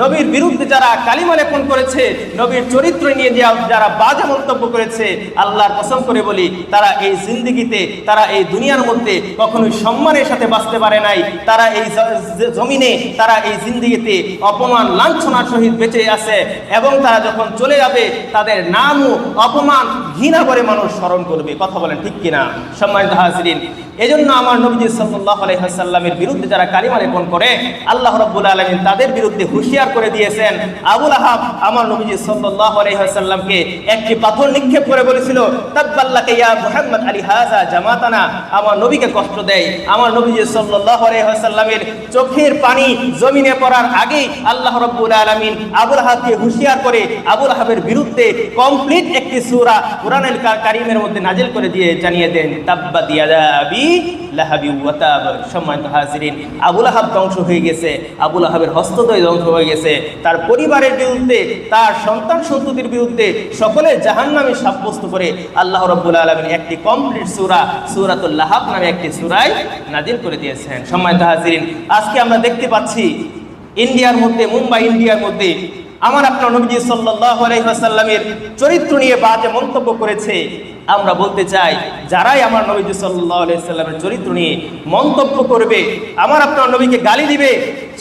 নবীর বিরুদ্ধে যারা কালিমা লেপন করেছে, নবীর চরিত্র নিয়ে যারা বাজে মন্তব্য করেছে, আল্লাহর কসম করে বলি, তারা এই জিন্দিগিতে, তারা এই দুনিয়ার মধ্যে কখনোই সম্মানের সাথে বাঁচতে পারে নাই। তারা এই জমিনে, তারা এই জিন্দিগিতে অপমান, লাঞ্ছনার সহিত বেঁচে আছে এবং তারা যখন চলে যাবে, তাদের নামও অপমান ঘৃণা করে মানুষ স্মরণ করবে। কথা বলেন ঠিক কিনা? সম্মানিত হাজরিন জন্য আমার নবীজি সাল্লাল্লাহু আলাইহি ওয়াসাল্লামের বিরুদ্ধে যারা কালিমা লেপন করে, আল্লাহ রাব্বুল আলামিন তাদের বিরুদ্ধে হুঁশিয়ার করে দিয়েছেন। আবুল আহাব আমার নবীজি সাল্লাল্লাহু আলাইহি ওয়াসাল্লামকে একটি পাথর নিক্ষেপ করে বলেছিল, তাব্বাল্লাকা ইয়া মুহাম্মদ আলী হাযা জামাতানা। আমার নবীকে কষ্ট দেয়। আমার নবীজি সাল্লাল্লাহু আলাইহি ওয়াসাল্লামের চোখের পানি জমিনে পড়ার আগেই আল্লাহ রাব্বুল আলামিন আবুল আহাবকে হুঁশিয়ার করে আবুল আহাবের বিরুদ্ধে কমপ্লিট একটি সূরা কোরআনুল কা- কারীমের মধ্যে নাজিল করে দিয়ে জানিয়ে দেন ইয়াদা আবি লাহাবি ওয়া তাব। সম্মানিত হাজিরিন, আবুল আহাব ধ্বংস হয়ে গেছে। আবুল আহাবের হস্তদ্বয় ধ্বংস হয়ে গেছে। তার পরিবারের বিরুদ্ধে, তার সন্তান সন্ততির বিরুদ্ধে সকলে জাহান নামে সাব্যস্ত করে আল্লাহ রব্বুল আলমিন একটি কমপ্লিট সুরা সুরাতুল্লাহ নামে একটি সুরাই নাজিল করে দিয়েছেন। সম্মানিত হাজিরিন, আজকে আমরা দেখতে পাচ্ছি, ইন্ডিয়ার মধ্যে, মুম্বাই, ইন্ডিয়ার মধ্যে আমার আপনার নবীজি সাল্লাল্লাহু আলাইহি ওয়াসাল্লামের চরিত্র নিয়ে বাজে মন্তব্য করেছে। আমরা বলতে চাই, যারাই আমার নবীজি সাল্লাল্লাহু আলাইহি সাল্লামের চরিত্র নিয়ে মন্তব্য করবে, আমার আপনার নবীকে গালি দিবে,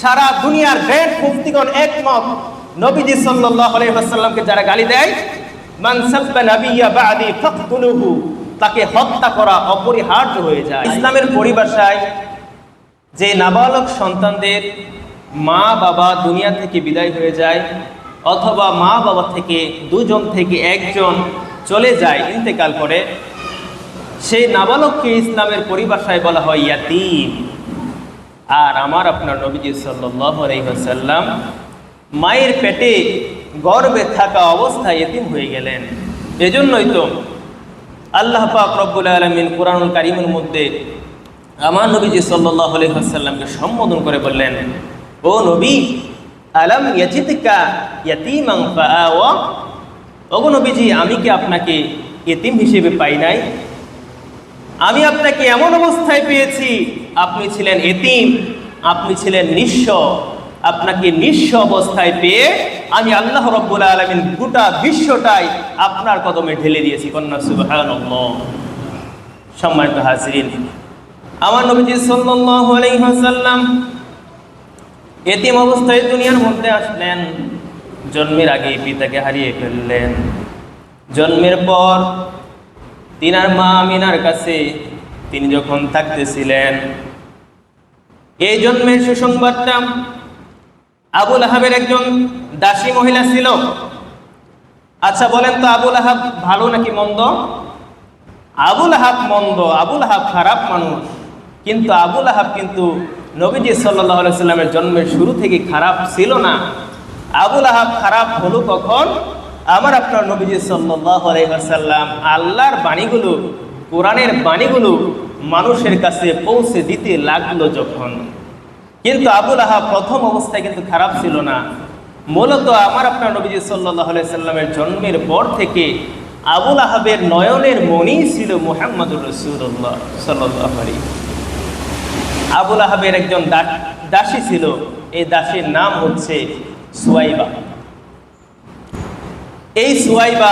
সারা দুনিয়ার গ্র্যান্ড মুক্তিগণ একমত। নবীজি সাল্লাল্লাহু আলাইহি ওয়াসাল্লামকে যারা গালি দেয় তাকে হত্যা করা অপরিহার্য হয়ে যায়। ইসলামের পরিভাষায় যে নাবালক সন্তানদের মা বাবা দুনিয়া থেকে বিদায় হয়ে যায়, অথবা মা বাবা থেকে দুজন থেকে একজন চলে যায় ইন্তেকাল করে। সেই নাবালককে ইসলামের পরিভাষায় বলা হয় ইয়াতিম। আর আমার আপনার নবীজি ওয়াসাল্লাম মায়ের পেটে গর্বে থাকা অবস্থায় এতিম হয়ে গেলেন। এজন্যই তো আল্লাহ পাক রব্বুল আলামিন কোরআনুল কারীমের মধ্যে আমার নবীজি সাল্লাল্লাহু আলাইহি ওয়াসাল্লামকে সম্বোধন করে বললেন ও নবী, আলম ইয়াজিদকা ফাআওয়া? ওগো নবীজি, আমি কি আপনাকে এতিম হিসেবে পাই নাই? আমি আপনাকে এমন অবস্থায় পেয়েছি, আপনি ছিলেন এতিম আপনি ছিলেন নিঃস্ব। আপনাকে নিঃস্ব অবস্থায় পেয়ে আমি আল্লাহ রব্বুল আলমিন গোটা বিশ্বটাই আপনার কদমে ঢেলে দিয়েছি, কন্যা সুবহানাল্লাহ। সম্মানিত হাজিরিন, আমার নবীজি ওয়াসাল্লাম এতিম অবস্থায় দুনিয়ার মধ্যে আসলেন। জন্মের আগে পিতাকে হারিয়ে ফেললেন। জন্মের পর তিনার মা আমিনার কাছে তিনি যখন থাকতেছিলেন, এই জন্মের সুসংবাদটা আবুল আহাবের একজন দাসী মহিলা ছিল। আচ্ছা বলেন তো আবুল আহাব ভালো নাকি মন্দ? আবুল আহাব মন্দ, আবুল আহাব খারাপ মানুষ। কিন্তু আবুল আহাব কিন্তু নবীজি সাল্লাহ সাল্লামের জন্মের শুরু থেকে খারাপ ছিল না। আবুল আহাব খারাপ হলো কখন? আমার আপনার নবীজি সাল্লাহ আলাইসাল্লাম আল্লাহর বাণীগুলো, কোরআনের বাণীগুলো মানুষের কাছে পৌঁছে দিতে লাগল যখন। কিন্তু আবুল আহাব প্রথম অবস্থায় কিন্তু খারাপ ছিল না। মূলত আমার আপনার নবীজি সাল্লাহ সাল্লামের জন্মের পর থেকে আবুল আহাবের নয়নের মনি ছিল মোহাম্মদুর রসুল্লাহ সাল্লাহ আলী আবুল আহাবের একজন দাসী ছিল। এই দাসীর নাম হচ্ছে সুয়াইবা। এই সুয়াইবা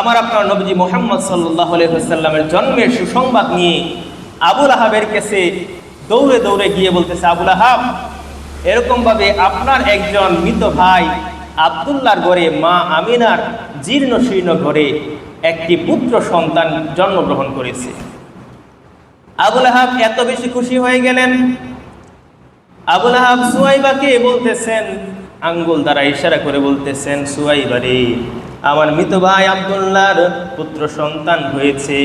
আমার আপনার নবীজি মোহাম্মদ সাল্লাহ জন্মের সুসংবাদ নিয়ে আবুল আহাবের কাছে দৌড়ে দৌড়ে গিয়ে বলতেছে, আবুল আহাব, এরকমভাবে আপনার একজন মৃত ভাই আবদুল্লার ঘরে, মা আমিনার জীর্ণ শীর্ণ ঘরে একটি পুত্র সন্তান জন্মগ্রহণ করেছে। আবুল আহাব এত বেশি খুশি হয়ে গেলেন। আবুল আহাব সুয়াইবাকে বলতেছেন, আঙ্গুল দ্বারা ইশারা করে বলতেছেন, সুয়াইবা রে, আমার মৃত ভাই আবদুল্লাহর পুত্র সন্তান হয়েছে।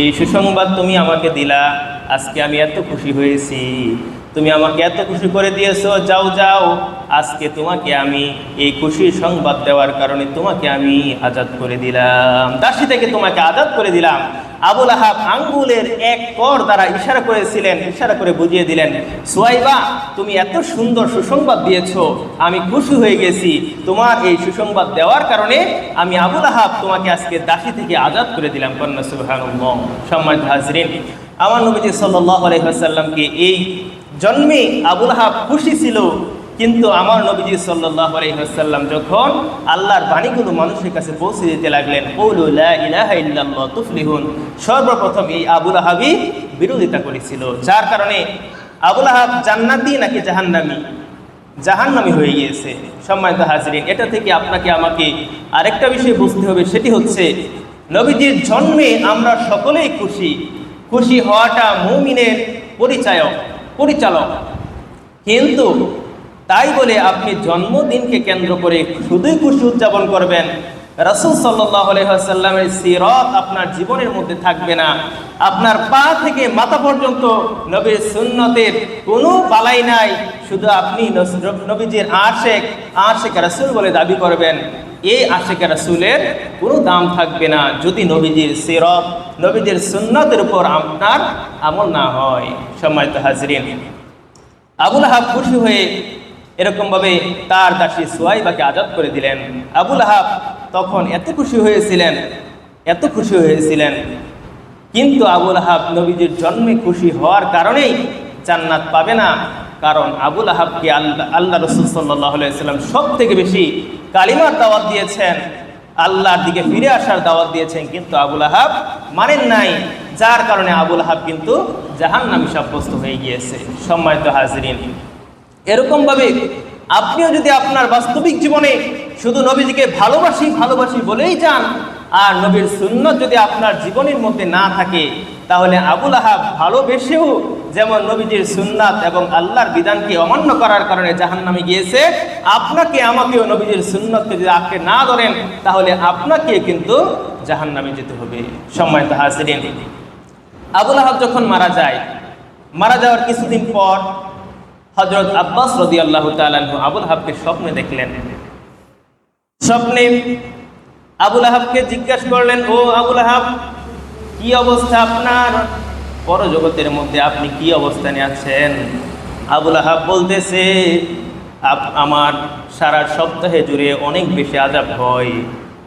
এই সুসংবাদ তুমি আমাকে দিলা, আজকে আমি এত খুশি হয়েছি। তুমি আমাকে এত খুশি করে দিয়েছ, যাও যাও, আজকে তোমাকে আমি এই খুশির সংবাদ দেওয়ার কারণে তোমাকে আমি আজাদ করে দিলাম। দাসী থেকে তোমাকে আজাদ করে দিলাম। আবুল আহাব আঙ্গুলের এক কর দ্বারা ইশারা করেছিলেন, ইশারা করে বুঝিয়ে দিলেন, সোয়াইবা, তুমি এত সুন্দর সুসংবাদ দিয়েছ, আমি খুশি হয়ে গেছি। তোমার এই সুসংবাদ দেওয়ার কারণে আমি আবুল আহাব তোমাকে আজকে দাসী থেকে আজাদ করে দিলাম, কন্যা সুবহানাল্লাহ। সম্মানিত হাজরিন, আমার নবীজি সাল্লাল্লাহু আলাইহি ওয়াসাল্লামকে এই জন্মে আবুল আহাব খুশি ছিল কিন্তু আমার নবীজি সাল্লাহ আলহিহাসাল্লাম যখন আল্লাহর বাণীগুলো মানুষের কাছে পৌঁছে দিতে লাগলেন তুফলিহুন সর্বপ্রথম এই আবুল আহাবি বিরোধিতা করেছিল। যার কারণে আবুল আহাব জান্নাতি নাকি জাহান্নামি? জাহান্নামি হয়ে গিয়েছে। সম্মানিত হাজরিন, এটা থেকে আপনাকে আমাকে আরেকটা বিষয় বুঝতে হবে, সেটি হচ্ছে নবীজির জন্মে আমরা সকলেই খুশি। খুশি হওয়াটা মৌমিনের পরিচায়ক, পরিচালক। কিন্তু তাই বলে আপনি জন্মদিনকে কেন্দ্র করে শুধুই খুশি উদযাপন করবেন। রসুল সাল্লামের সিরত আপনার জীবনের মধ্যে থাকবে না। আপনার পা থেকে মাথা পর্যন্ত নবীর সুন্নতের কোনো বালাই নাই। শুধু আপনি নবীজির আশেক আশেক রাসুল বলে দাবি করবেন। এই আশেক রাসুলের কোনো দাম থাকবে না। যদি নবীজির সিরত, নবীজির সুন্নতের উপর আপনার আমল না হয়। সম্মানিত হাজরিন, আবুল আহাব খুশি হয়ে এরকমভাবে তার দাসী সোয়াইবাকে আজাদ করে দিলেন। আবুল আহাব তখন এত খুশি হয়েছিলেন, এত খুশি হয়েছিলেন। কিন্তু আবুল আহাব নবীজির জন্মে খুশি হওয়ার কারণেই জান্নাত পাবে না। কারণ আবুল আহাবকে আল্লাহ আল্লাহ রসুল সাল্লাহ সাল্লাম সব থেকে বেশি কালিমার দাওয়াত দিয়েছেন। আল্লাহর দিকে ফিরে আসার দাওয়াত দিয়েছেন। কিন্তু আবুল আহাব মানেন নাই। যার কারণে আবুল আহাব কিন্তু জাহান্নামী সাব্যস্ত হয়ে গিয়েছে। সম্মানিত হাজরিন এরকমভাবে আপনিও যদি আপনার বাস্তবিক জীবনে শুধু নবীজিকে ভালোবাসি ভালোবাসি বলেই যান আর নবীর সুন্নত যদি আপনার জীবনের মধ্যে না থাকে, তাহলে আবুল আহাব ভালোবেসেও যেমন নবীজির সুন্নাত এবং আল্লাহর বিধানকে অমান্য করার কারণে জাহান্নামে গিয়েছে, আপনাকে, আমাকেও নবীজির সুন্নতকে যদি আঁকড়ে না ধরেন, তাহলে আপনাকে কিন্তু জাহান্নামে যেতে হবে। সম্মানিত হাজরিন আবুল আহাব যখন মারা যায়, মারা যাওয়ার কিছুদিন পর হজরত আব্বাস রদি আল্লাহ তালু আবুল হাবকে স্বপ্নে দেখলেন। স্বপ্নে আবুল আহাবকে জিজ্ঞাসা করলেন, ও আবুল আহাব কি অবস্থা আপনার? পরজগতের মধ্যে আপনি কি অবস্থানে আছেন? আবুল আহাব বলতেছে আমার সারা সপ্তাহে জুড়ে অনেক বেশি আজাব হয়।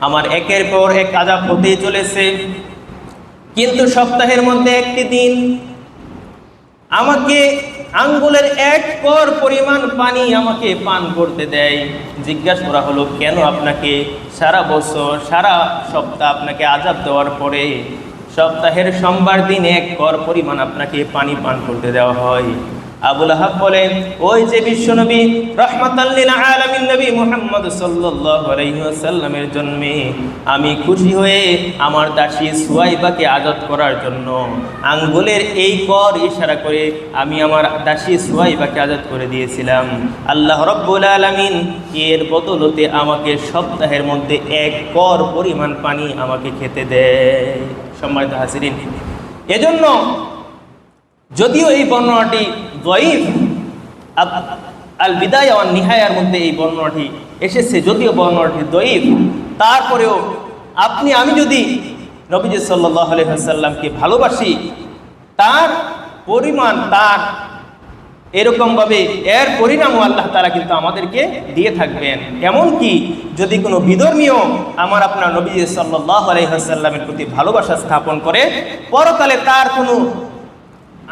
আমার একের পর এক আজাব হতেই চলেছে। কিন্তু সপ্তাহের মধ্যে একটি দিন আমাকে আঙ্গুলের এক কর পরিমাণ পানি আমাকে পান করতে দেয়। জিজ্ঞাসা করা হলো, কেন আপনাকে সারা বছর, সারা সপ্তাহ আপনাকে আজাব দেওয়ার পরে সপ্তাহের সোমবার দিন এক কর পরিমাণ আপনাকে পানি পান করতে দেওয়া হয়? আবুল আহাব বলেন, ওই যে বিশ্বনবী রহমাতাল্লিল আলামিন নবী মুহাম্মদ সাল্লাল্লাহু আলাইহি ওয়াসাল্লামের জন্মে আমি খুশি হয়ে আমার দাসী সুয়াইবাকে আজাদ করার জন্য আঙ্গুলের এই কর ইশারা করে আমি আমার দাসী সুয়াইবাকে আজাদ করে দিয়েছিলাম। আল্লাহ রব্বুল আলামিন এর বদলতে আমাকে সপ্তাহের মধ্যে এক কর পরিমাণ পানি আমাকে খেতে দেয়। সম্মানিত হাসিরিন এজন্য যদিও এই বর্ণনাটি জয়ীফ আল বিদায় আর নিহায়ার মধ্যে এই বর্ণনাটি এসেছে, যদিও বর্ণনাটি দয়ীফ তারপরেও আপনি, আমি যদি নবীজ সাল্লাহ ভালোবাসি, তার পরিমাণ, তার এরকমভাবে, এর পরিণামও আল্লাহ তারা কিন্তু আমাদেরকে দিয়ে থাকবেন। এমনকি যদি কোনো বিধর্মীয় আমার আপনার নবী সাল্লাহ আলহিহাসাল্লামের প্রতি ভালোবাসা স্থাপন করে, পরকালে তার কোনো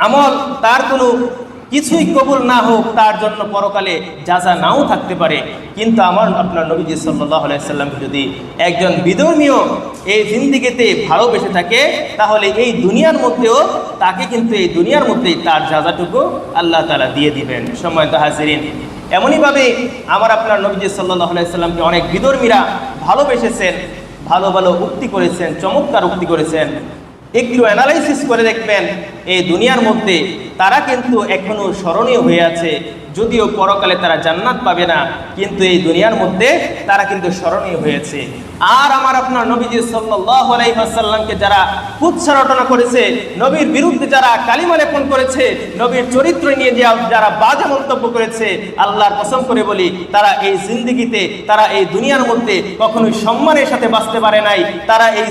আমল, তার কোনো কিছুই কবুল না হোক, তার জন্য পরকালে যা যা নাও থাকতে পারে। কিন্তু আমার, আপনার নবীজি সাল্লাহ আলাইসাল্লামকে যদি একজন বিধর্মীয় এই জিন্দিগিতে ভালোবেসে থাকে, তাহলে এই দুনিয়ার মধ্যেও তাকে কিন্তু এই দুনিয়ার মধ্যেই তার যাজাটুকু আল্লাহ তালা দিয়ে দিবেন। সময় সম্মানিত হাজিরিন, এমনইভাবে আমার আপনার নবীজি সাল্লাহ আলাইসাল্লামকে অনেক বিধর্মীরা ভালোবেসেছেন, ভালো ভালো উক্তি করেছেন, চমৎকার উক্তি করেছেন। একটু অ্যানালাইসিস করে দেখবেন, এই দুনিয়ার মধ্যে তারা কিন্তু এখনও স্মরণীয় হয়ে আছে। যদিও পরকালে তারা জান্নাত পাবে না, কিন্তু এই দুনিয়ার মধ্যে তারা কিন্তু স্মরণীয় হয়েছে। আর আমার আপনার নবীজি ওয়াসাল্লামকে যারা কুৎসারটনা করেছে, নবীর বিরুদ্ধে যারা কালিমা লেপন করেছে, নবীর চরিত্র নিয়ে যারা বাজে মন্তব্য করেছে, আল্লাহর কসম করে বলি, তারা এই জিন্দিগিতে, তারা এই দুনিয়ার মধ্যে কখনোই সম্মানের সাথে বাঁচতে পারে নাই। তারা এই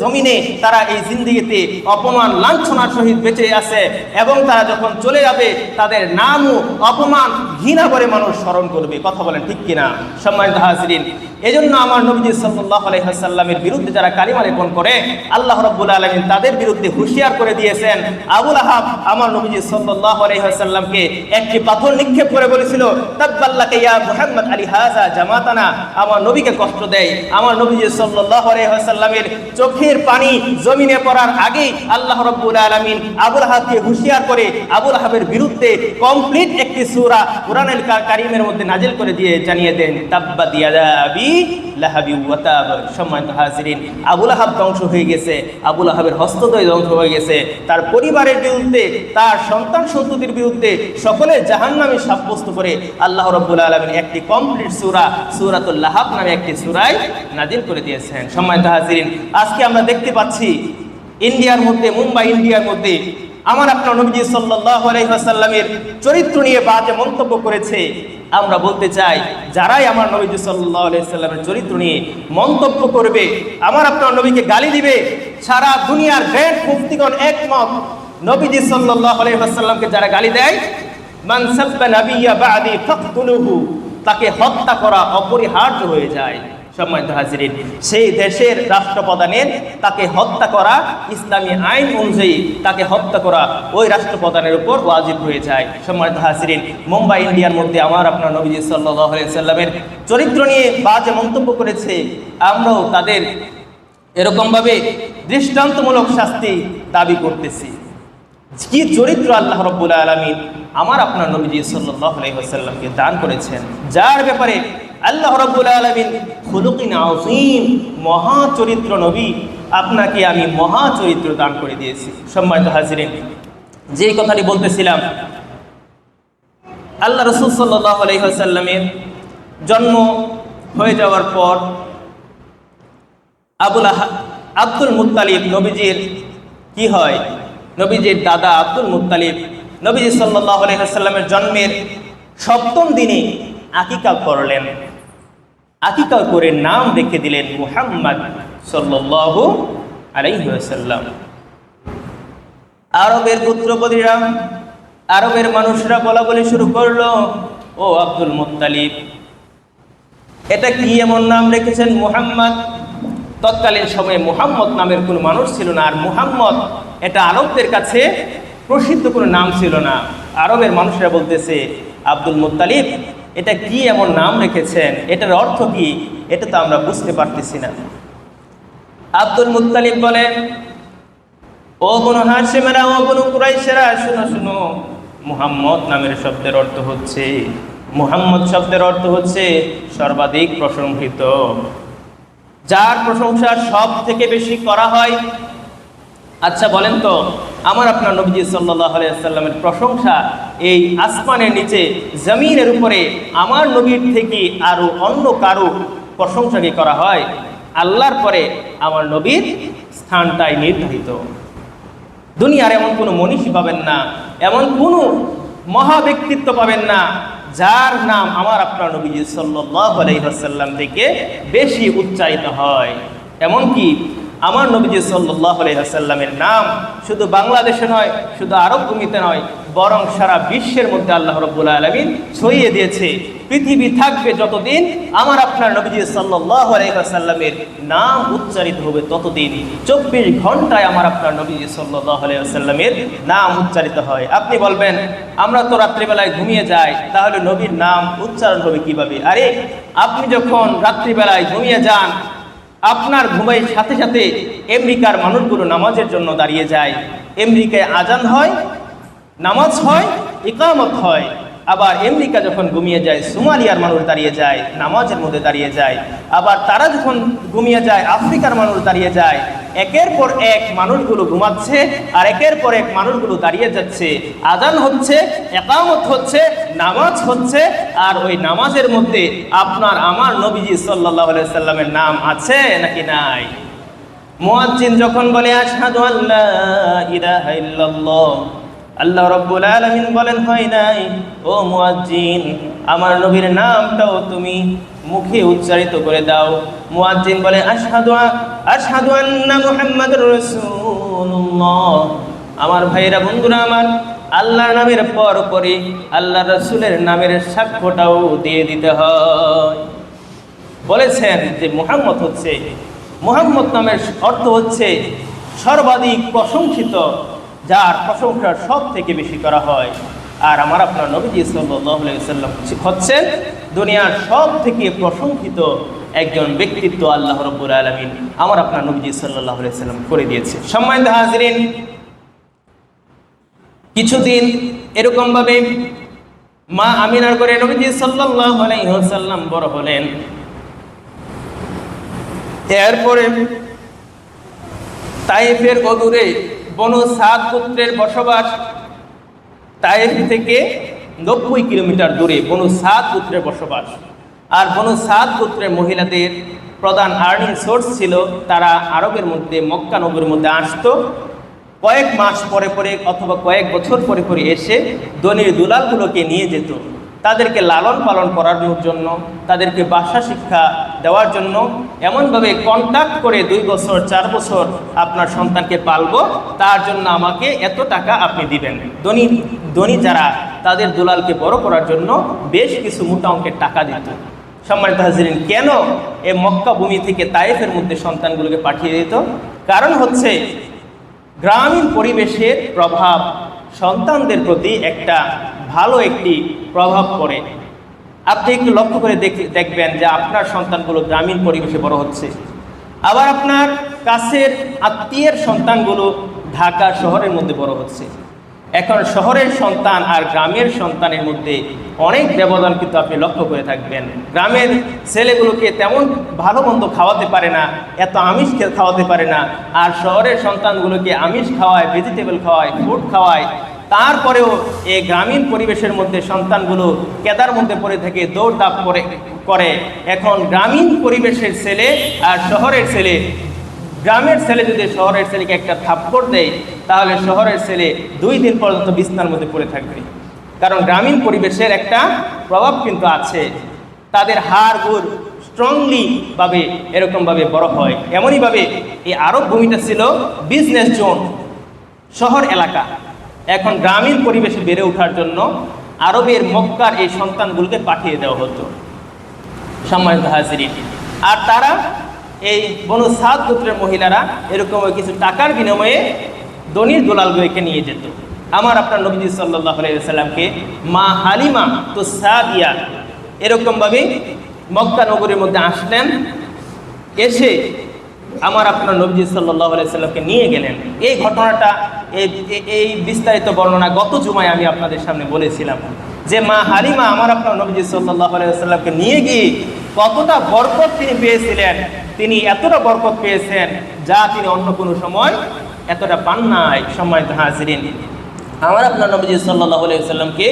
জমিনে, তারা এই জিন্দিগিতে অপমান, লাঞ্ছনার সহিত বেঁচে আছে এবং তারা যখন চলে যাবে, তাদের নামও অপমান, ঘৃণা করে মানুষ স্মরণ করবে। কথা বলেন ঠিক কিনা? সম্মানিত হাজরিন এজন্য আমার নবীজি সাল্লাহ আলহিহাসাল্লামের বিরুদ্ধে যারা কালিমা লেপন করে, আল্লাহ রব্বুল আলমিন তাদের বিরুদ্ধে হুঁশিয়ার করে দিয়েছেন। আবুল আহাব আমার নবীজি সাল্লাহ আলহিহাসাল্লামকে একটি পাথর নিক্ষেপ করে বলেছিল, তাব্বাল্লাকে ইয়া মুহাম্মদ আলী হাজা জামাতানা। আমার নবীকে কষ্ট দেয়। আমার নবীজি সাল্লাহ আলহিহাসাল্লামের চোখের পানি জমিনে পড়ার আগেই আল্লাহ রব্বুল আলমিন আবুল আহাবকে হুঁশিয়ার করে আবুল আহাবের বিরুদ্ধে কমপ্লিট একটি সূরা কোরআনুল কারিমের মধ্যে নাজিল করে দিয়ে জানিয়ে দেন ইয়াদা আবি লাহাবি ওয়া তাব সম্মানিত আবুল আহাব ধ্বংস হয়ে গেছে আবুল আহাবের ধ্বংস হয়ে গেছে। তার পরিবারের বিরুদ্ধে, তার সন্তান সন্ততির বিরুদ্ধে জাহান্নামে সাব্যস্ত করে আল্লাহ রব্বুল আলমিন একটি কমপ্লিট সূরা, সূরাতুল লাহাব নামে একটি নাজিল করে দিয়েছেন। সম্মানিত আজকে আমরা দেখতে পাচ্ছি ইন্ডিয়ার মধ্যে, মুম্বাই, ইন্ডিয়ার মধ্যে আমার আপনার নবীজি সাল্লাল্লাহু আলাইহি ওয়াসাল্লামের চরিত্র নিয়ে বাজে মন্তব্য করেছে। আমরা বলতে চাই, যারাই আমার আলাইহি সাল্লামের চরিত্র নিয়ে মন্তব্য করবে, আমার আপনার নবীকে গালি দিবে, সারা দুনিয়ার বেট মুক্তিগণ একমত। নবীজি সাল্লাহামকে যারা গালি দেয়, মান সাব্বা নাবিয়্যা বাদি ফাকতুলুহু, তাকে হত্যা করা অপরিহার্য হয়ে যায়। সম্মানিত হাজিরিন, সেই দেশের রাষ্ট্রপ্রধানের তাকে হত্যা করা, ইসলামী আইন অনুযায়ী তাকে হত্যা করা ওই রাষ্ট্রপ্রধানের উপর ওয়াজিব হয়ে যায়। সম্মানিত হাজিরিন, মুম্বাই ইন্ডিয়ার মধ্যে আমার আপনার নবীজি সাল্লাহ সাল্লামের চরিত্র নিয়ে বাজে মন্তব্য করেছে। আমরাও তাদের এরকমভাবে দৃষ্টান্তমূলক শাস্তি দাবি করতেছি। কি চরিত্র আল্লাহ রব্বুল আলমিন আমার আপনার নবীজি সাল্লাহ আলহিহাসাল্লামকে দান করেছেন, যার ব্যাপারে আল্লাহ রব্বুল আলমিন খুলুকিন আজিম মহা চরিত্র নবী আপনাকে আমি মহা চরিত্র দান করে দিয়েছি। সম্মানিত হাজিরিন, যে কথাটি বলতেছিলাম, আল্লাহ রসুল সাল্লাহ আলহিহাসাল্লামের জন্ম হয়ে যাওয়ার পর আবুল আব্দুল মুত্তালিব নবীজির কি হয়? নবীজির দাদা আব্দুল মুত্তালিব নবীজি সাল্লাহ আলহিহাসাল্লামের জন্মের সপ্তম দিনে আকিকা করলেন। আকিকা করে নাম রেখে দিলেন মুহাম্মদ সাল্লাহ আলাইসাল্লাম আরবের পুত্রপতিরা, আরবের মানুষরা বলা বলে শুরু করল, ও আব্দুল মুত্তালিব, এটা কি এমন নাম রেখেছেন মুহাম্মদ? তৎকালীন সময়ে মুহাম্মদ নামের কোনো মানুষ ছিল না, আর মুহাম্মদ এটা আরবদের কাছে প্রসিদ্ধ কোনো নাম ছিল না। আরবের মানুষরা বলতেছে, আব্দুল মুত্তালিব এটা কি এমন নাম রেখেছেন? এটার অর্থ কি? এটা তো আমরা বুঝতে পারতেছি না। আব্দুল মুত্তালিব বলেন, ও কোনো হাসেমেরা ও কোনো কুরাইশেরা, শুনো শুনো, মুহাম্মদ নামের শব্দের অর্থ হচ্ছে, মুহাম্মদ শব্দের অর্থ হচ্ছে সর্বাধিক প্রশংসিত। যার প্রশংসা সব থেকে বেশি করা হয় আচ্ছা বলেন তো, আমার আপনার নবীজি সাল্লাহ আলাইসাল্লামের প্রশংসা এই আসমানের নিচে, জমিনের উপরে আমার নবীর থেকে আরও অন্য কারও প্রশংসা কি করা হয়? আল্লাহর পরে আমার নবীর স্থানটাই নির্ধারিত। দুনিয়ার এমন কোনো মনীষী পাবেন না, এমন কোনো মহা ব্যক্তিত্ব পাবেন না, যার নাম আমার আপনার নবীজি সাল্লাহ আলাইসাল্লাম থেকে বেশি উচ্চারিত হয়। এমনকি আমার নবীজি সাল্লাহ আলাইসাল্লামের নাম শুধু বাংলাদেশে নয়, শুধু আরব ভূমিতে নয় বরং সারা বিশ্বের মধ্যে আল্লাহ রব্বুল আলমিন ছড়িয়ে দিয়েছে। পৃথিবী থাকবে যতদিন আমার আপনার নবীজি সাল্লাহ আলাইসাল্লামের নাম উচ্চারিত হবে ততদিন। চব্বিশ ঘন্টায় আমার আপনার নবীজি সাল্লাহ আলাইসাল্লামের নাম উচ্চারিত হয়। আপনি বলবেন, আমরা তো রাত্রিবেলায় ঘুমিয়ে যাই, তাহলে নবীর নাম উচ্চারণ হবে কীভাবে? আরে, আপনি যখন রাত্রিবেলায় ঘুমিয়ে যান, আপনার ঘুমের সাথে সাথে আমেরিকার মানুষগুলো নামাজের জন্য দাঁড়িয়ে যায়। আমেরিকায় আজান হয় নামাজ হয়, ইকামত হয়। আবার আমেরিকা যখন ঘুমিয়ে যায়, সোমালিয়ার মানুষ দাঁড়িয়ে যায়, নামাজের মধ্যে দাঁড়িয়ে যায়। আবার তারা যখন ঘুমিয়ে যায়, আফ্রিকার মানুষ দাঁড়িয়ে যায়। একের পর এক মানুষগুলো ঘুমাচ্ছে আর একের পর এক মানুষগুলো দাঁড়িয়ে যাচ্ছে। আজান হচ্ছে একামত হচ্ছে, নামাজ হচ্ছে আর ওই নামাজের মধ্যে আপনার আমার নবীজি সাল্লাহ সাল্লামের নাম আছে নাকি নাই? মুয়াজ্জিন যখন বলে ইল্লাল্লাহ আল্লাহ রব্বুল আলামিন বলেন, হয় নাই। ও মুয়াজ্জিন, আমার নবীর নামটাও তুমি মুখে উচ্চারিত করে দাও। মুয়াজ্জিন বলে, আশহাদু আশহাদু আন্না মুহাম্মাদুর রাসূলুল্লাহ। আমার ভাইয়েরা, বন্ধুরা আমার, আল্লাহর নামের পর পরে আল্লাহ রাসূলের নামের সাক্ষ্যটাও দিয়ে দিতে হয়। বলেছেন যে মুহাম্মদ হচ্ছে, মুহাম্মদ নামের অর্থ হচ্ছে সর্বাধিক প্রশংসিত যার প্রশংসা সব থেকে বেশি করা হয়। আর আমার আপনার নবীজি সাল্লাম হচ্ছেন দুনিয়ার সব থেকে প্রশংসিত একজন ব্যক্তিত্ব আল্লাহ রব্বুল আলমিন আমার আপনার নবীজি আলাইহি সাল্লাম করে দিয়েছে সম্মানিত হাজরিন, কিছুদিন এরকমভাবে মা আমিনার করে নবীজি সাল্লাল্লাহু আলাইহি ওয়াসাল্লাম বড় হলেন। এরপরে তাইফের অদূরে বনু সাদ পুত্রের বসবাস তাইফ থেকে নব্বই কিলোমিটার দূরে বনু সাদ পুত্রের বসবাস। আর বনু সাদ পুত্রের মহিলাদের প্রধান আর্নিং সোর্স ছিল, তারা আরবের মধ্যে, মক্কা নগরের মধ্যে আসতো। কয়েক মাস পরে পরে অথবা কয়েক বছর পরে পরে এসে ধনির দুলালগুলোকে নিয়ে যেত। তাদেরকে লালন পালন করানোর জন্য, তাদেরকে ভাষা শিক্ষা দেওয়ার জন্য, এমনভাবে কন্ট্যাক্ট করে দুই বছর, চার বছর আপনার সন্তানকে পালবো, তার জন্য আমাকে এত টাকা আপনি দিবেন। ধনী ধনী যারা, তাদের দুলালকে বড় করার জন্য বেশ কিছু মোটা অঙ্কের টাকা দিত। সম্মানিত হাজিরিন, কেন এই মক্কা ভূমি থেকে তাইফের মধ্যে সন্তানগুলোকে পাঠিয়ে দিত? কারণ হচ্ছে, গ্রামীণ পরিবেশের প্রভাব সন্তানদের প্রতি একটা ভালো একটি প্রভাব পড়ে। আপনি একটু লক্ষ্য করে দেখ- দেখবেন যে আপনার সন্তানগুলো গ্রামীণ পরিবেশে বড় হচ্ছে। আবার আপনার কাছের আত্মীয়ের সন্তানগুলো ঢাকা শহরের মধ্যে বড় হচ্ছে। এখন শহরের সন্তান আর গ্রামের সন্তানের মধ্যে অনেক ব্যবধান কিন্তু আপনি লক্ষ্য করে থাকবেন। গ্রামের ছেলেগুলোকে তেমন ভালো মন্দ খাওয়াতে পারে না, এত আমিষ খাওয়াতে পারে না। আর শহরের সন্তানগুলোকে আমিষ খাওয়ায় ভেজিটেবল খাওয়ায় ফ্রুট খাওয়ায় তারপরেও এই গ্রামীণ পরিবেশের মধ্যে সন্তানগুলো কেদার মধ্যে পড়ে থেকে দৌড়দাপ করে করে। এখন গ্রামীণ পরিবেশের ছেলে আর শহরের ছেলে। গ্রামের ছেলে যদি শহরের ছেলেকে একটা থাপ্পড় দেয়, তাহলে শহরের ছেলে দুই দিন পর্যন্ত বিছনার মধ্যে পড়ে থাকবে। কারণ গ্রামীণ পরিবেশের একটা প্রভাব কিন্তু আছে। তাদের হাড় গুড় স্ট্রংলি ভাবে এরকমভাবে বড় হয়। এমনইভাবে এই আরব ভূমিটা ছিল বিজনেস জোন শহর এলাকা। এখন গ্রামীণ পরিবেশে বেড়ে ওঠার জন্য আরবের মক্কার এই সন্তানগুলোকে পাঠিয়ে দেওয়া হতো। সম্মানিত হাজিরিন। আর তারা এই বনু সাদ গোত্রের মহিলারা এরকম কিছু টাকার বিনিময়ে দনির দোলালগুলোকে নিয়ে যেত। আমার আপনার নবীজি সাল্লাহ সাল্লামকে মা হালিমা তো সাদিয়া এরকমভাবে মক্কা নগরীর মধ্যে আসলেন। এসে আমার আপনার নবীজি সাল্লাহ সাল্লামকে নিয়ে গেলেন। এই ঘটনাটা, এই বিস্তারিত বর্ণনা গত জুমায় আমি আপনাদের সামনে বলেছিলাম যে মা হালিমা আমার আপনার নবীজি সাল্লাহ সাল্লামকে নিয়ে গিয়ে কতটা বরকত তিনি পেয়েছিলেন, তিনি এতটা বরকত পেয়েছেন যা তিনি অন্য কোনো সময় এতটা পান নাই, সম্মানিত হাজিরিন। আমার আপনার নবীজি সাল্লাহ সাল্লামকে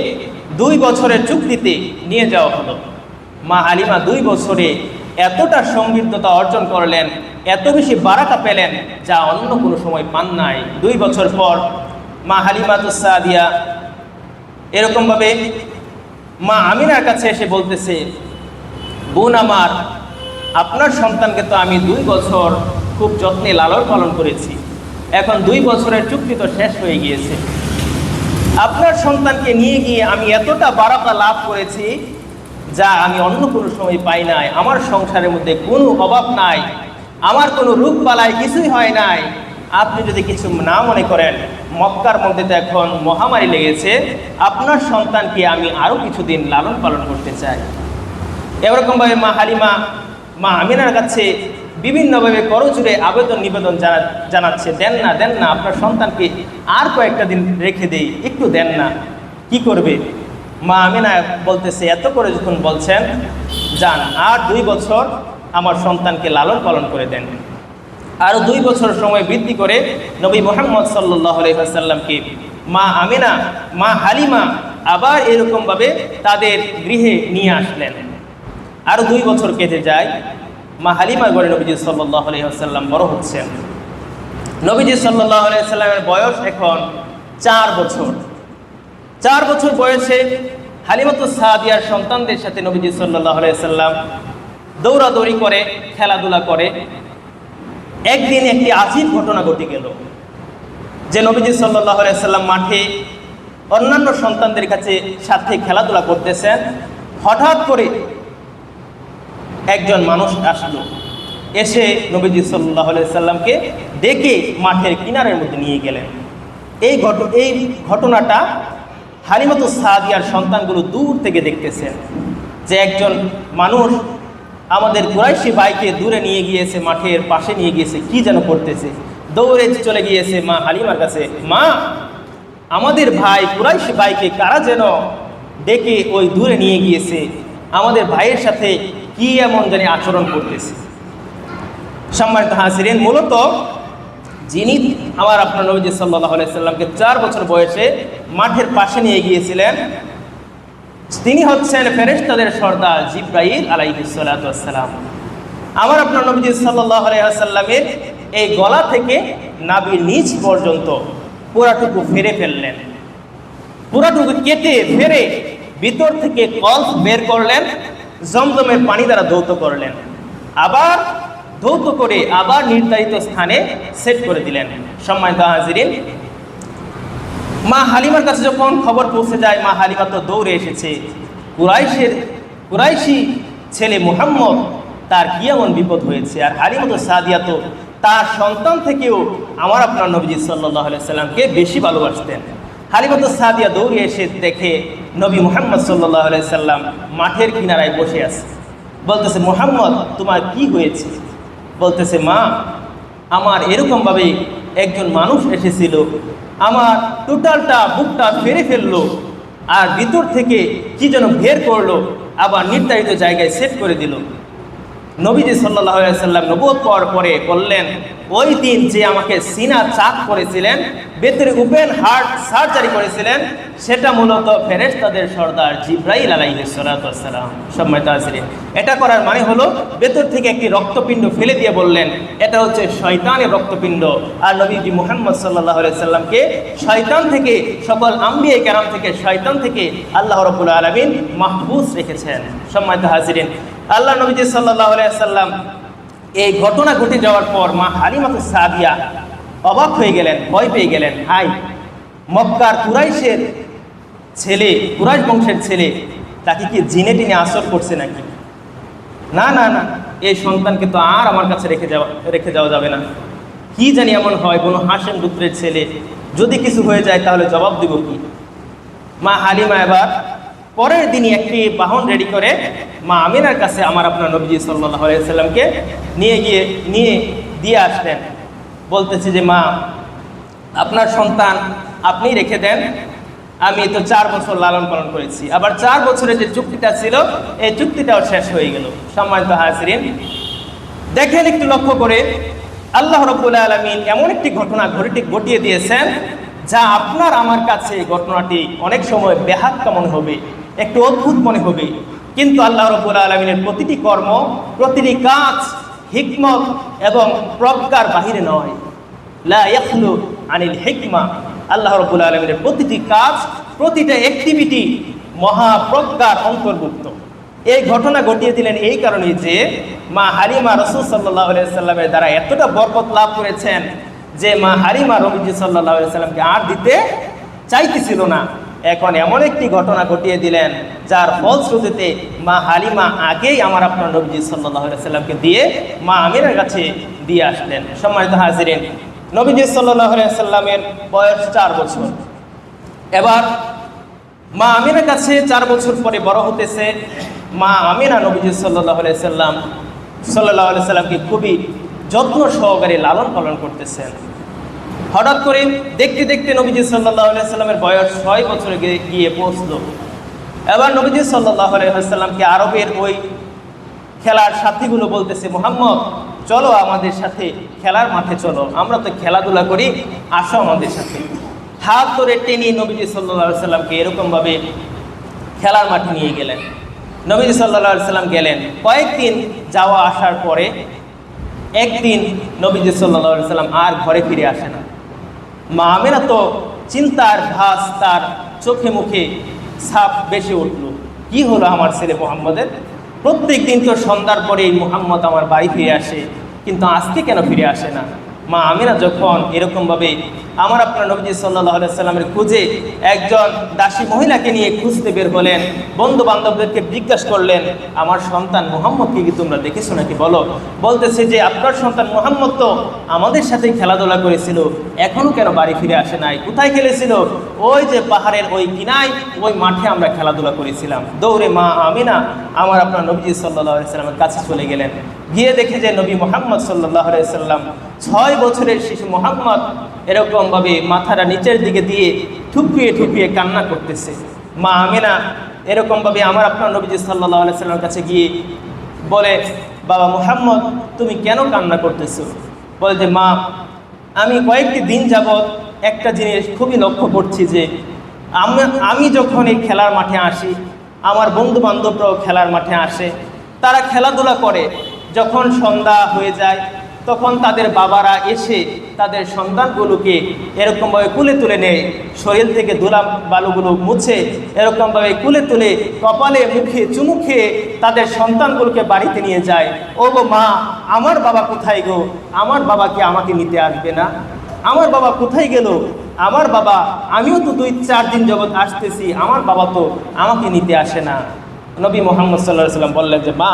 দুই বছরের চুক্তিতে নিয়ে যাওয়া হলো। মা হালিমা দুই বছরে এতটা সমৃদ্ধতা অর্জন করলেন, এত বেশি বারাকা পেলেন যা অন্য কোনো সময় পান নাই। দুই বছর পর মা হালিমা তুসাদিয়া এরকমভাবে মা আমিনার কাছে এসে বলতেছে, বোন আমার, আপনার সন্তানকে তো আমি দুই বছর খুব যত্নে লালন পালন করেছি। এখন দুই বছরের চুক্তি তো শেষ হয়ে গিয়েছে। আপনার সন্তানকে নিয়ে গিয়ে আমি এতটা বারাকা লাভ করেছি যা আমি অন্য কোনো সময় পাই নাই। আমার সংসারের মধ্যে কোনো অভাব নাই। আমার কোনো রূপ বালায় কিছুই হয় নাই। আপনি যদি কিছু না মনে করেন, মক্কার মধ্যে তো এখন মহামারী লেগেছে। আপনার সন্তানকে আমি আরও কিছুদিন লালন পালন করতে চাই। এরকমভাবে মা হালিমা, মা আমিনার কাছে বিভিন্নভাবে করজুড়ে আবেদন নিবেদন জানা, জানাচ্ছে, দেন না দেন না, আপনার সন্তানকে আর কয়েকটা দিন রেখে দেই, একটু দেন না। কি করবে? মা আমিনা বলতেছে, এত করে যখন বলছেন, যান, আর দুই বছর আমার সন্তানকে লালন পালন করে দেন। আরও দুই বছর সময় বৃদ্ধি করে নবী মোহাম্মদ সাল্লাহ আলহিহাসাল্লামকে মা আমিনা, মা হালিমা আবার এরকমভাবে তাদের গৃহে নিয়ে আসলেন। আরও দুই বছর কেটে যায়, মা হালিমা গড়ে নবীজি সাল্লাহ আলহিহাসাল্লাম বড় হচ্ছেন। নবীজি সাল্লাহ আলাইসাল্লামের বয়স এখন চার বছর। চার বছর বয়সে হালিমাতুস সাদিয়ার সন্তানদের সাথে নবীজি সাল্লাহ আলাইসাল্লাম দৌড়াদৌড়ি করে, খেলাধুলা করে। একদিন একটি আজীব ঘটনা ঘটে গেল, যে নবীজি সাল্লাহ সাল্লাম মাঠে অন্যান্য সন্তানদের কাছে সাথে খেলাধুলা করতেছেন। হঠাৎ করে একজন মানুষ আসলো, এসে নবীজি সাল্লাহ সাল্লামকে ডেকে মাঠের কিনারের মধ্যে নিয়ে গেলেন। এই ঘট, এই ঘটনাটা হালিমাতু সাদিয়ার সন্তানগুলো দূর থেকে দেখতেছেন যে একজন মানুষ আমাদের কুরাইশি ভাইকে দূরে নিয়ে গিয়েছে, মাঠের পাশে নিয়ে গিয়েছে, কি যেন করতেছে। দৌড়ে চলে গিয়েছে মা হালিমার কাছে, মা, আমাদের ভাই কুরাইশি ভাইকে কারা যেন ডেকে ওই দূরে নিয়ে গিয়েছে? আমাদের ভাইয়ের সাথে কি এমন জানি আচরণ করতেছে? সম্মানিত হাসিরেন মূলত যিনি আমার আপনার নবীজি সাল্লাহ সাল্লামকে চার বছর বয়সে মাঠের পাশে নিয়ে গিয়েছিলেন। তিনি হচ্ছেন ফেরেশতাদের সর্দার জিব্রাইল আলাইহিসাল্লাম আমার আপনার নবীজি সাল্লাহ আলাইসাল্লামের এই গলা থেকে নাবির নিচ পর্যন্ত পুরাটুকু ফেরে ফেললেন। পুরাটুকু কেটে ফেরে ভিতর থেকে কলস বের করলেন, জমজমের পানি দ্বারা ধৌত করলেন। আবার ধৌত করে আবার নির্ধারিত স্থানে সেট করে দিলেন। সম্মানিত হাজিরিন মা হালিমার কাছে যখন খবর পৌঁছে যায়, মা হালিমা তো দৌড়ে এসেছে। কুরাইশের কুরাইশি ছেলে মুহাম্মদ, তার কি এমন বিপদ হয়েছে? আর হালিমা তো সাদিয়া তো তার সন্তান থেকেও আমার আপনার নবীজি সাল্লাহ সাল্লামকে বেশি ভালোবাসতেন। হালিমাত সাদিয়া দৌড়ে এসে দেখে নবী মুহাম্মদ সাল্লাহ সাল্লাম মাঠের কিনারায় বসে আছে। বলতেছে, মোহাম্মদ, তোমার কি হয়েছে? বলতেছে, মা, আমার এরকমভাবে একজন মানুষ এসেছিল আমার টোটালটা বুকটা ফেরে ফেলল আর ভিতর থেকে কি যেন বের করল, আবার নির্ধারিত জায়গায় সেট করে দিল। নবীজি সাল্লাহ সাল্লাম নবদ পাওয়ার পরে বললেন, ওই দিন যে আমাকে সিনা চাক করেছিলেন ভেতরে ওপেন হার্ট সার্জারি করেছিলেন, সেটা মূলত ফেরেশতাদের সর্দার জিব্রাইল আলাইসালাম সম্মানিত আসিলেন এটা করার মানে হলো ভেতর থেকে একটি রক্তপিণ্ড ফেলে দিয়ে বললেন, এটা হচ্ছে শয়তানের রক্তপিণ্ড। আর নবীজি মোহাম্মদ সাল্লাহ সাল্লামকে শয়তান থেকে, সকল আম্বিয়ে কেরাম থেকে, শয়তান থেকে আল্লাহ রবুল আলমিন মাহবুস রেখেছেন। সম্মানিত হাজিরিন আল্লাহ নবীজি সাল্লাহ সাল্লাম এই ঘটনা ঘটে যাওয়ার পর মা হালিমাতু সাদিয়া অবাক হয়ে গেলেন, ভয় পেয়ে গেলেন। হাই, মক্কার কুরাইশের ছেলে, কুরাইশ বংশের ছেলে, তাকে কি জিনে টিনে আসর করছে নাকি? না না না, এই সন্তানকে তো আর আমার কাছে রেখে যাওয়া রেখে যাওয়া যাবে না। কি জানি এমন হয়, কোনো হাসেন পুত্রের ছেলে যদি কিছু হয়ে যায় তাহলে জবাব দিব কি? মা হালিমা এবার পরের দিনই একটি বাহন রেডি করে মা আমিনার কাছে আমার আপনার নবীজি সাল্লাহ সাল্লামকে নিয়ে গিয়ে, নিয়ে দিয়ে আসলেন। বলতেছে যে, মা, আপনার সন্তান আপনি রেখে দেন। আমি তো চার বছর লালন পালন করেছি। আবার চার বছরের যে চুক্তিটা ছিল, এই চুক্তিটাও শেষ হয়ে গেল। সম্মানিত হাজিরিন, দেখেন একটু লক্ষ্য করে, আল্লাহ রব্বুল আলমিন এমন একটি ঘটনা ঘটিটি, ঘটিয়ে দিয়েছেন, যা আপনার আমার কাছে ঘটনাটি অনেক সময় বেহাত কেমন হবে। একটু অদ্ভুত মনে হবে। কিন্তু আল্লাহ রব্বুল আলমিনের প্রতিটি কর্ম, প্রতিটি কাজ হিকমত এবং প্রজ্ঞার বাহিরে নয়। আনিল হিকমা। আল্লাহ রব্বুল আলমিনের প্রতিটি কাজ, প্রতিটা অ্যাক্টিভিটি মহাপ্রজ্ঞার অন্তর্ভুক্ত। এই ঘটনা ঘটিয়ে দিলেন এই কারণে যে, মা হারিমা রসুল সাল্লাহ সাল্লামের দ্বারা এতটা বরকত লাভ করেছেন যে, মা হারিমা রবিজি সাল্লাহ সাল্লামকে আর দিতে চাইতেছিল না। এখন এমন একটি ঘটনা ঘটিয়ে দিলেন, যার ফলশ্রুতিতে মা হালিমা আগেই আমার আপনার নবীজি সাল্লাহ সাল্লামকে দিয়ে মা আমিরের কাছে দিয়ে আসলেন। সম্মানিত হাজিরেন, নবীজি সাল্লাহ সাল্লামের বয়স চার বছর। এবার মা আমিনের কাছে চার বছর পরে বড় হতেছে। মা আমিনা নবীজি সাল্লাহ সাল্লাম সাল্লাহ সাল্লামকে খুবই যত্ন সহকারে লালন পালন করতেছেন। হঠাৎ করে দেখতে দেখতে নবীজি সাল্লাহ সাল্লামের বয়স ছয় বছরে গিয়ে পৌঁছলো। এবার নবীজি সাল্লাহ সাল্লামকে আরবের ওই খেলার সাথীগুলো বলতেছে, মোহাম্মদ, চলো আমাদের সাথে খেলার মাঠে চলো। আমরা তো খেলাধুলা করি, আসো আমাদের সাথে। হাত ধরে টেনে নবীজি সাল্লা সাল্লামকে এরকমভাবে খেলার মাঠে নিয়ে গেলেন। নবীজি সাল্লা সাল্লাম গেলেন। কয়েকদিন যাওয়া আসার পরে একদিন নবীজি সাল্লা সাল্লাম আর ঘরে ফিরে আসে না। মা আমেরা তো চিন্তার ভাস তার চোখে মুখে সাপ বেশি উঠল। কি হলো আমার ছেলে মোহাম্মদের? প্রত্যেক দিন তো সন্ধ্যার পরে এই মোহাম্মদ আমার বাড়ি ফিরে আসে, কিন্তু আজকে কেন ফিরে আসে না? মা আমেরা যখন এরকমভাবে আমার আপনার নবীজি সাল্লাহ সাল্লামের খুঁজে একজন দাসী মহিলাকে নিয়ে খুঁজতে বের হলেন বন্ধু বান্ধবদেরকে জিজ্ঞাসা করলেন, আমার সন্তান মোহাম্মদকে কি তোমরা দেখেছ নাকি বলো? বলতেছে যে, আপনার সন্তান মোহাম্মদ তো আমাদের সাথে খেলাধুলা করেছিল এখনও কেন বাড়ি ফিরে আসে নাই? কোথায় খেলেছিল? ওই যে পাহাড়ের ওই কিনায়, ওই মাঠে আমরা খেলাধুলা করেছিলাম। দৌড়ে মা আমিনা আমার আপনার নবীজি সাল্লাহ সাল্লামের কাছে চলে গেলেন। গিয়ে দেখে যে নবী মোহাম্মদ সাল্লাহ সাল্লাম ছয় বছরের শিশু মোহাম্মদ এরকমভাবে মাথাটা নিচের দিকে দিয়ে ঠুকিয়ে ঠুকিয়ে কান্না করতেছে। মা আমিনা এরকমভাবে আমার আপনার নবীজি সাল্লাহ সাল্লামের কাছে গিয়ে বলে, বাবা মোহাম্মদ, তুমি কেন কান্না করতেছো? বলে যে, মা, আমি কয়েকটি দিন যাবৎ একটা জিনিস খুবই লক্ষ্য করছি যে, আমি যখন এই খেলার মাঠে আসি, আমার বন্ধু বান্ধবরাও খেলার মাঠে আসে। তারা খেলাধুলা করে। যখন সন্ধ্যা হয়ে যায় তখন তাদের বাবারা এসে তাদের সন্তানগুলোকে এরকমভাবে কুলে তুলে নেয় শরীর থেকে ধুলা বালুগুলো মুছে এরকমভাবে কুলে তুলে কপালে মুখে চুমু খেয়ে তাদের সন্তানগুলোকে বাড়িতে নিয়ে যায়। ও গো মা, আমার বাবা কোথায় গো? আমার বাবাকে আমাকে নিতে আসবে না? আমার বাবা কোথায় গেল? আমার বাবা, আমিও তো দুই চার দিন জগৎ আসতেছি, আমার বাবা তো আমাকে নিতে আসে না। নবী মোহাম্মদ সাল্লাহ সাল্লাম বললেন যে, মা,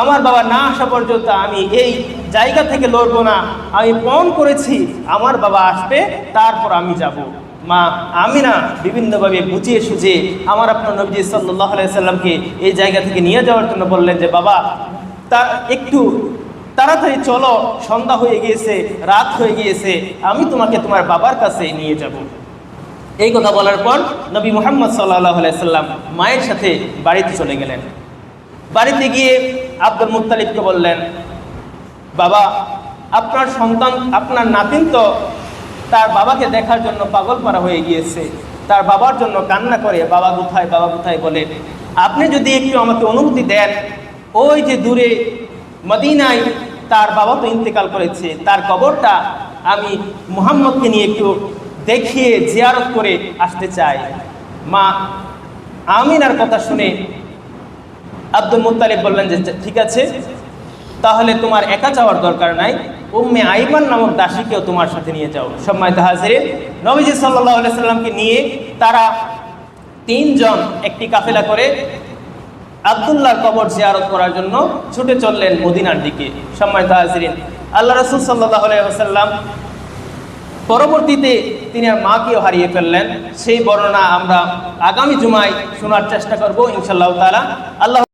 আমার বাবা না আসা পর্যন্ত আমি এই জায়গা থেকে লড়বো না। আমি পণ করেছি, আমার বাবা আসবে, তারপর আমি যাব। মা, আমি না বিভিন্নভাবে বুঝিয়ে সুঝিয়ে আমার আপনার নবী সাল্লাহ সাল্লামকে এই জায়গা থেকে নিয়ে যাওয়ার জন্য বললেন যে, বাবা, তা একটু তাড়াতাড়ি চলো, সন্ধ্যা হয়ে গিয়েছে, রাত হয়ে গিয়েছে, আমি তোমাকে তোমার বাবার কাছে নিয়ে যাব। এই কথা বলার পর নবী মোহাম্মদ সাল্লাহ সাল্লাম মায়ের সাথে বাড়িতে চলে গেলেন। বাড়িতে গিয়ে আব্দুল মুত্তালিবকে বললেন, বাবা, আপনার সন্তান, আপনার নাতিন তো তার বাবাকে দেখার জন্য পাগল পারা হয়ে গিয়েছে। তার বাবার জন্য কান্না করে, বাবা কোথায় বাবা কোথায় বলে, আপনি যদি একটু আমাকে অনুমতি দেন, ওই যে দূরে মদিনায় তার বাবা তো ইন্তেকাল করেছে, তার কবরটা আমি মোহাম্মদকে নিয়ে একটু দেখিয়ে জিয়ারত করে আসতে চাই। মা, আমিনার কথা শুনে আব্দুল মুত্তালিব বললেন যে ঠিক আছে, তাহলে তোমার একা যাওয়ার দরকার নাই। উম্মে আইমান নামক দাসীকেও তোমার সাথে নিয়ে যাও। সম্মানিত হাজিরে নবীজি সাল্লাহ সাল্লামকে নিয়ে তারা তিনজন একটি কাফেলা করে আবদুল্লাহর কবর জিয়ারত করার জন্য ছুটে চললেন মদিনার দিকে। সম্মানিত হাজিরিন, আল্লাহ রসুল সাল্লাহ সাল্লাম পরবর্তীতে তিনি আর মাকেও হারিয়ে ফেললেন। সেই বর্ণনা আমরা আগামী জুমায় শোনার চেষ্টা করব ইনশাল্লাহ তালা আল্লাহ